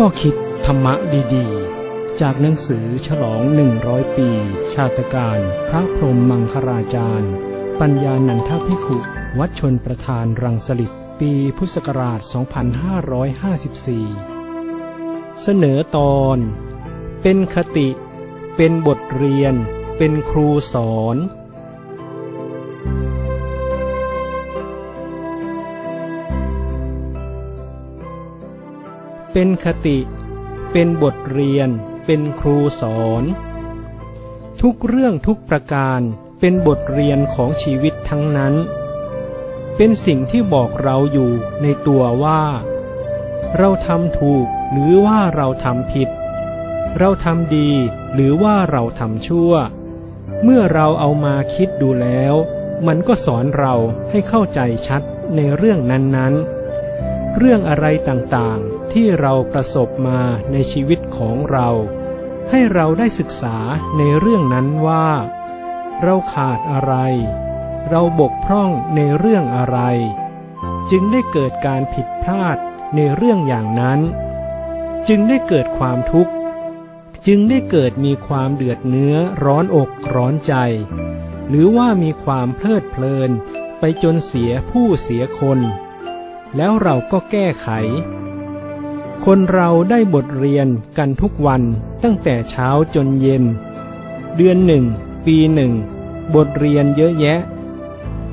ข้อคิดธรรมะดีๆ จากหนังสือฉลอง 100 ปี ชาตการพระพรหมมังคราจารย์ ปัญญานันทภิกขุวัดชนประธานรังสลิดปีพุทธศักราช 2554 เสนอตอน เป็นคติ เป็นบทเรียน เป็นครูสอน เป็นคติ เป็นบทเรียน เป็นครูสอน ทุกเรื่องทุกประการเป็นบทเรียนของชีวิตทั้งนั้น เป็นสิ่งที่บอกเราอยู่ในตัวว่า เราทำถูกหรือว่าเราทำผิด เราทำดีหรือว่าเราทำชั่ว เมื่อเราเอามาคิดดูแล้ว มันก็สอนเราให้เข้าใจชัดในเรื่องนั้นๆ เรื่องอะไรต่างๆ ที่เราประสบมาในชีวิตของเรา ให้เราได้ศึกษาในเรื่องนั้นว่า เราขาดอะไร เราบกพร่องในเรื่องอะไร จึงได้เกิดการผิดพลาดในเรื่องอย่างนั้น จึงได้เกิดความทุกข์ จึงได้เกิดมีความเดือดเนื้อร้อนอกร้อนใจ หรือว่ามีความเพลิดเพลินไปจนเสียผู้เสียคน แล้วเราก็แก้ไข คนเราได้บทเรียนกันทุกวันตั้งแต่เช้าจนเย็น เดือนหนึ่ง ปีหนึ่ง บทเรียนเยอะแยะ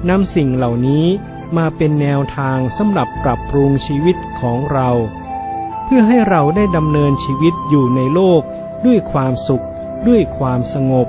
นำสิ่งเหล่านี้มาเป็นแนวทางสำหรับปรับปรุงชีวิตของเรา เพื่อให้เราได้ดำเนินชีวิตอยู่ในโลกด้วยความสุข ด้วยความสงบ